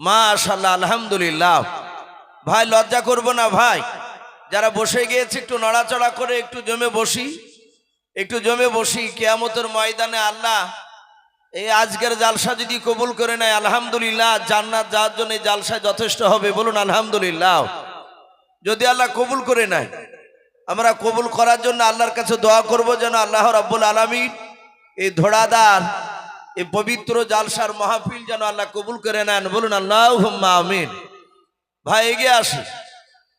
মাশাল্লাহ আলহামদুলিল্লাহ। ভাই, লজ্জা করব না ভাই। যারা বসে গিয়েছে, একটু নড়াচড়া করে একটু জমে বসি। একটু জমে বসি, কেয়ামতের ময়দানে আল্লাহ এই আজকের জালসা যদি কবুল করে নেয়, আলহামদুলিল্লাহ, জান্নাত যাওয়ার জন্য এই জালসায় যথেষ্ট হবে, বলুন আলহামদুলিল্লাহ। যদি আল্লাহ কবুল করে নেয়, আমরা কবুল করার জন্য আল্লাহর কাছে দোয়া করব যেন আল্লাহ রাব্বুল আলামিন এই ধোড়াদার এই পবিত্র জালসার মাহফিল যেন আল্লাহ কবুল করে নেন। বলুন আল্লাহ আমিন। ভাই, এগিয়ে আসি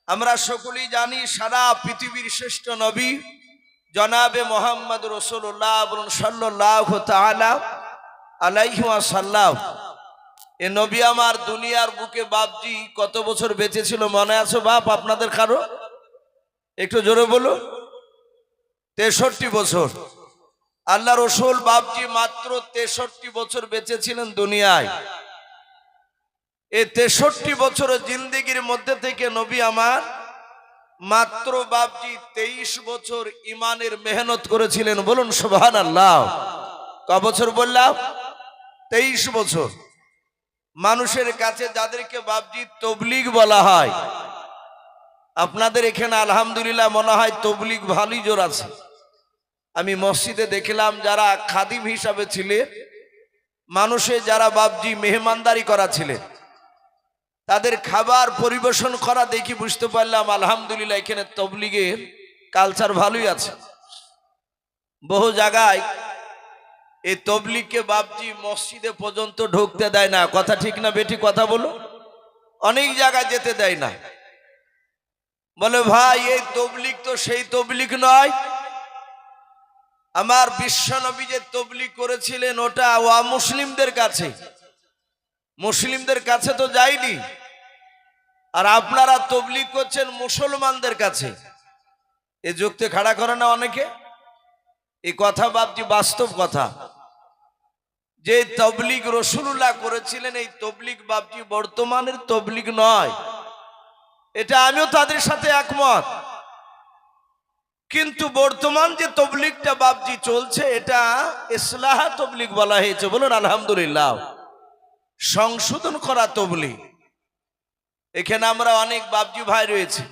আমরা সকলেই জানি সারা পৃথিবীর শ্রেষ্ঠ নবী, জনাবে মোহাম্মদ রসুল্লাহ বলুন সাল্লাহ আলাইহি সাল্লাম এ নবী আমার দুনিয়ার বুকে বাপজি কত বছর বেঁচে ছিল মনে আছে বাপ আপনাদের কারও? একটু জোরে বলো তেষট্টি বছর। আল্লাহ রসুল বাপজি মাত্র তেষট্টি বছর বেঁচে ছিলেন দুনিয়ায়। এই তেষট্টি বছরের জিন্দিগির মধ্যে থেকে নবী আমার মাত্র বাপজি তেইশ বছর ইমানের মেহনত করেছিলেন। বলুন সুবহান আল্লাহ ক বছর বললাম? তেইশ বছর। মানুষের কাছে যাদেরকে বাপজি তবলিগ বলা হয়, আপনাদের এখানে আলহামদুলিল্লাহ মনে হয় তবলিগ ভালোই জোর আছে। আমি মসজিদে দেখলাম যারা খাদিম হিসাবে ছিলেন মানুষে যারা বাবজি মেহমানদারি করা ছিলেন তাদের খাবার পরিবেশন করা দেখি বুঝতে পারলাম, আলহামদুলিল্লাহ, এখানে তবলিগের কালচার ভালোই আছে। বহু জায়গায় এই তবলিগকে বাবজি মসজিদে পর্যন্ত ঢুকতে দেয় না। কথা ঠিক না বেটি কথা বলো? অনেক জায়গায় যেতে দেয় না। বলে, ভাই, এই তবলিগ তো সেই তবলিগ নয়। আমার বিশ্বনবী যে তবলিগ করেছিলেন ওটা ওয়া মুসলিমদের কাছে। মুসলিমদের কাছে তো যায়নি। আর আপনারা তবলিগ করছেন মুসলমানদের কাছে। এ যুক্তি খাড়া করে না অনেকে। এই কথা বাপজি বাস্তব কথা। যে তবলিগ রসুল্লাহ করেছিলেন, এই তবলিগ বাপজি বর্তমানের তবলিগ নয়। এটা আমিও তাদের সাথে একমত। কিন্তু বর্তমান যে তবলিকটা বাবজি চলছে, এটা ইসলাহ তবলিক বলা হয়েছে। বলুন, আলহামদুলিল্লাহ। সংশোধন করা তবলিগ। এখানে আমরা অনেক বাবজি ভাই রয়েছে।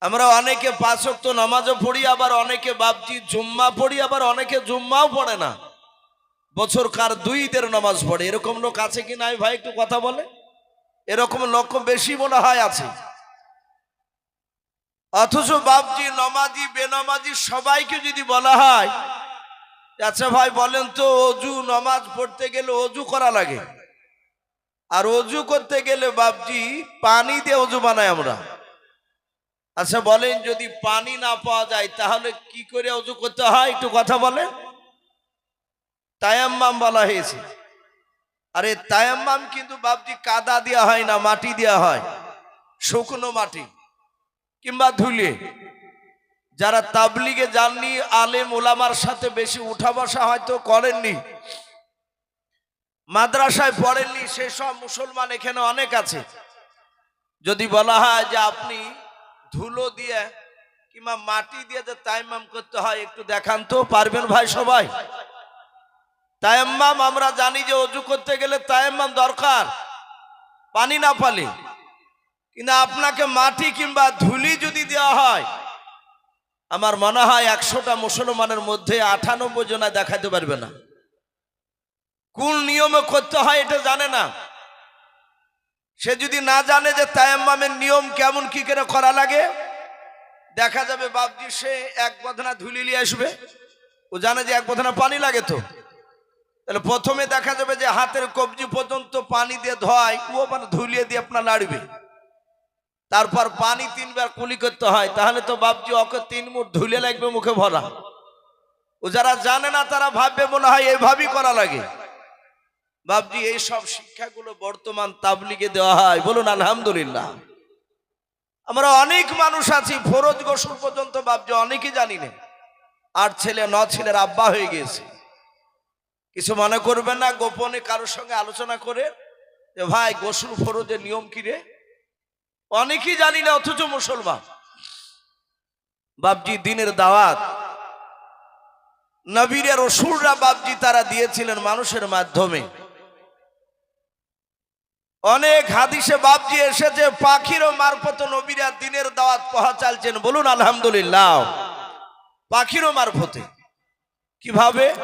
আমরা অনেকে পাঁচক্ত নামাজও পড়ি, আবার অনেকে বাবজি জুম্মা পড়ি, আবার অনেকে জুম্মাও পড়ে না। বছর কার দুই ঈদের নামাজ পড়ে। এরকম লোক আছে কি নাই ভাই? একটু কথা বলে। এরকম লোক বেশি মনে হয় আছে। অথচ বাপজি, নমাজি, বেনমাজি সবাইকে যদি বলা হয় আচ্ছা ভাই বলেন তো, অজু, নমাজ পড়তে গেলে অজু করা লাগে? আর অজু করতে গেলে বাপজি, পানি দিয়ে অজু বানাই আমরা। আচ্ছা বলেন, যদি পানি না পাওয়া যায়, তাহলে কি করে অজু করতে হয়, একটু কথা বলেন? তায়াম্মাম বলা হয়েছে। আরে তায়াম্মাম কিন্তু বাপজি কাদা দেওয়া হয় না, মাটি দেওয়া হয়, শুকনো মাটি। কিংবা ধুলে। যারা তাবলিগে যাননি, আলেম ওলামার সাথে বেশি উঠা বসা হয়তো করেননি। মাদ্রাসায় পড়েননি সেসব মুসলমান এখানে অনেক আছে। যদি বলা হয় যে আপনি ধুলো দিয়ে কিংবা মাটি দিয়ে যে তাইমাম করতে হয়, একটু দেখান তো, পারবেন ভাই সবাই? তায়াম্মাম আমরা জানি যে অজু করতে গেলে তায়াম্মাম দরকার, পানি না পালে কিন্তু আপনাকে মাটি কিংবা ধুলি যদি দেওয়া হয়, আমার মনে হয় একশোটা মুসলমানের মধ্যে আটানব্বই জনা দেখাতে পারবে না। কোন নিয়মে করতে হয় এটা জানে না। সে যদি না জানে যে তায়াম্মামের নিয়ম কেমন, কি করে করা লাগে, দেখা যাবে বাপজি সে এক বদনা ধুলি নিয়ে আসবে। ও জানে যে এক বদনা পানি লাগে তো। তাহলে প্রথমে দেখা যাবে যে হাতের কবজি পর্যন্ত পানি দিয়ে ধোয় ও মানে ধুলিয়ে দিয়ে আপনার লাড়বে তারপর পানি তিনবার কুলি করতে হয়, তাহলে তো বাপজি ওকে তিন মুঠ ধুলে লাগবে মুখে ভরা। ও যারা জানে না, তারা ভাববে মনে হয় এইভাবেই করা লাগে। বাপজি এই সব শিক্ষাগুলো বর্তমান তাবলিগে দেওয়া হয়। বলুন, আলহামদুলিল্লাহ। আমরা অনেক মানুষ আছি, ফরজ গোসল পর্যন্ত বাপজি অনেকেই জানি না। আর ছেলে, ন ছেলের আব্বা হয়ে গিয়েছে। কিছু মনে করবেন না, গোপনে কারোর সঙ্গে আলোচনা করে যে, ভাই, গোসল ফরজের নিয়ম কি রে? অনেকেই জানি না, অথচ মুসলমান। বাপজি, দিনের দাওয়াত। নবীরে রসুলরা বাপজি তারা দিয়েছিলেন মানুষের মাধ্যমে। অনেক হাদিসে বাপজি এসেছে, পাখিরও মারফত নবীরা দিনের দাওয়াত পৌঁছালছেন বলুন, আলহামদুলিল্লাহ। পাখিরও মারফতে। কীভাবে?